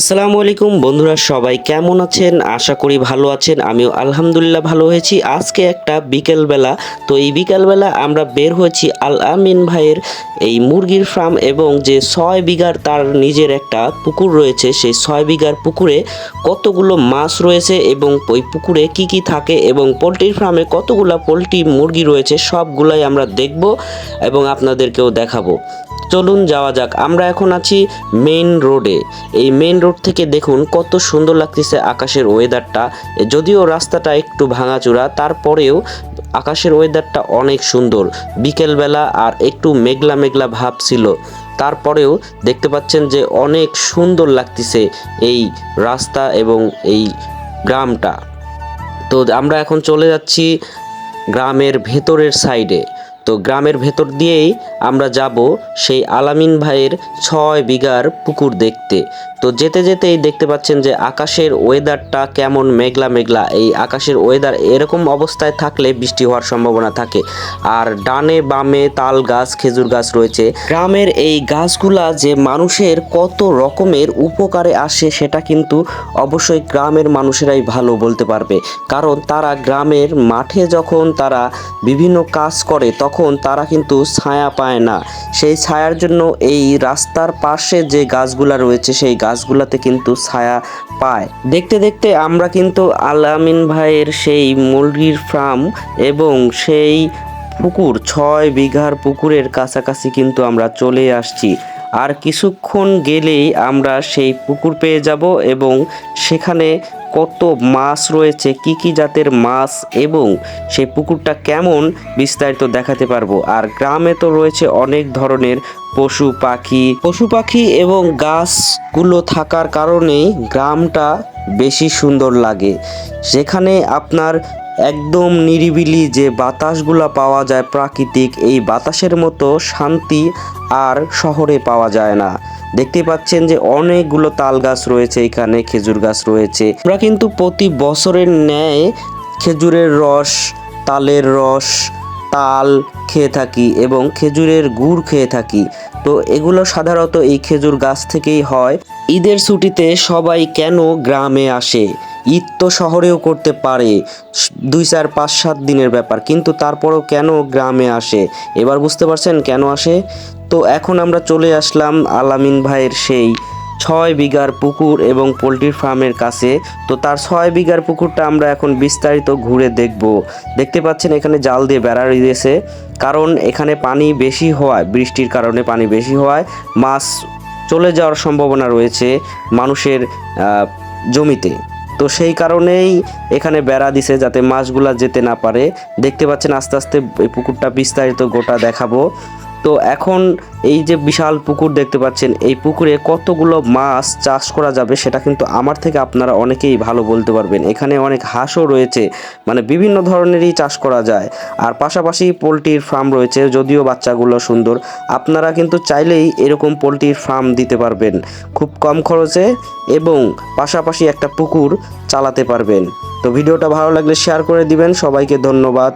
আসসালামু আলাইকুম বন্ধুরা, সবাই কেমন আছেন? আশা করি ভালো আছেন। আমিও আলহামদুলিল্লাহ ভালো হয়েছি। আজকে একটা বিকেলবেলা, তো এই বিকেলবেলা আমরা বের হয়েছি আল আমিন ভাইয়ের এই মুরগির ফার্ম এবং যে ছয় বিঘার তার নিজের একটা পুকুর রয়েছে, সেই ছয় বিঘার পুকুরে কতগুলো মাছ রয়েছে এবং ওই পুকুরে কি কি থাকে এবং পোলট্রির ফার্মে কতগুলো পোলট্রি মুরগি রয়েছে, সবগুলাই আমরা দেখব এবং আপনাদেরকেও দেখাবো। চলুন যাওয়া যাক। আমরা এখন আছি মেইন রোডে এই মেইন রোড থেকে দেখুন কত সুন্দর লাগতেছে আকাশের ওয়েদারটা। যদিও রাস্তাটা একটু ভাঙাচোরা, তারপরেও আকাশের ওয়েদারটা অনেক সুন্দর। বিকেলবেলা আর একটু মেঘলা মেঘলা ভাব ছিল। তারপরেও দেখতে পাচ্ছেন যে অনেক সুন্দর লাগতেছে এই রাস্তা এবং এই গ্রামটা। তো আমরা এখন চলে যাচ্ছি গ্রামের ভেতরের সাইডে। তো গ্রামের ভেতর দিয়েই আমরা যাব সেই আলামিন ভাইয়ের ছয় বিঘার পুকুর দেখতে। তো যেতে যেতেই দেখতে পাচ্ছেন যে আকাশের ওয়েদারটা কেমন মেঘলা মেঘলা। এই আকাশের ওয়েদার এরকম অবস্থায় থাকলে বৃষ্টি হওয়ার সম্ভাবনা থাকে। আর ডানে বামে তাল গাছ, খেজুর গাছ রয়েছে। গ্রামের এই গাছগুলা যে মানুষের কত রকমের উপকারে আসে সেটা কিন্তু অবশ্যই গ্রামের মানুষেরাই ভালো বলতে পারবে। কারণ তারা গ্রামের মাঠে যখন তারা বিভিন্ন কাজ করে, তখন তারা কিন্তু ছায়া পায় না। সেই ছায়ার জন্য এই রাস্তার পাশে যে গাছগুলা রয়েছে, সেই গাছগুলাতে কিন্তু ছায়া পায়। দেখতে দেখতে আমরা কিন্তু আলামিন ভাইয়ের সেই মুরগির ফার্ম এবং সেই পুকুর, ছয় বিঘার পুকুরের কাছাকাছি কিন্তু আমরা চলে আসছি। আর কিছুক্ষণ গেলেই আমরা সেই পুকুর পেয়ে যাব এবং সেখানে কত মাছ রয়েছে, কি কি জাতের মাছ এবং সেই পুকুরটা কেমন বিস্তারিত দেখাতে পারব। আর গ্রামে তো রয়েছে অনেক ধরনের পশু পাখি। পশু পাখি এবং গাছগুলো থাকার কারণেই গ্রামটা বেশি সুন্দর লাগে। যেখানে আপনার একদম নিরিবিলি যে বাতাসগুলো পাওয়া যায় প্রাকৃতিক, এই বাতাসের মতো শান্তি আর শহরে পাওয়া যায় না। দেখতে পাচ্ছেন যে অনেকগুলো তাল গাছ রয়েছে, এখানে খেজুর গাছ রয়েছে। আমরা কিন্তু প্রতি বছরের ন্যায় খেজুরের রস, তালের রস, তাল খেয়ে থাকি এবং খেজুরের গুড় খেয়ে থাকি। তো এগুলো সাধারণত এই খেজুর গাছ থেকেই হয়। ঈদের ছুটিতে সবাই কেন গ্রামে আসে? ঈদ তো শহরেও করতে পারে। দুই চার পাঁচ সাত দিনের ব্যাপার। কিন্তু তারপরও কেন গ্রামে আসে? এবার বুঝতে পারছেন কেন আসে? তো এখন আমরা চলে আসলাম আলামিন ভাইয়ের সেই ছয় বিঘার পুকুর এবং পোলট্রির ফার্মের কাছে। তো তার ছয় বিঘার পুকুরটা আমরা এখন বিস্তারিত ঘুরে দেখব। দেখতে পাচ্ছেন এখানে জাল দিয়ে বেড়া দিয়েছে কারণ এখানে পানি বেশি হওয়ায়, বৃষ্টির কারণে পানি বেশি হওয়ায় মাছ চলে যাওয়ার সম্ভাবনা রয়েছে মানুষের জমিতে। তো সেই কারণেই এখানে বেড়া দিছে যাতে মাছগুলা যেতে না পারে। দেখতে পাচ্ছেন আস্তে আস্তে এই পুকুরটা বিস্তারিত গোটা দেখাবো। তো এখন এই যে বিশাল পুকুর দেখতে পাচ্ছেন, এই পুকুরে কতগুলো মাছ চাষ করা যাবে সেটা কিন্তু আমার থেকে আপনারা অনেকেই ভালো বলতে পারবেন। এখানে অনেক হাঁসও রয়েছে মানে বিভিন্ন ধরনেরই চাষ করা যায়। আর পাশাপাশি পোলট্রির ফার্ম রয়েছে, যদিও বাচ্চাগুলো সুন্দর। আপনারা কিন্তু চাইলেই এরকম পোলট্রির ফার্ম দিতে পারবেন খুব কম খরচে এবং পাশাপাশি একটা পুকুর চালাতে পারবেন। তো ভিডিওটা ভালো লাগলে শেয়ার করে দিবেন। সবাইকে ধন্যবাদ।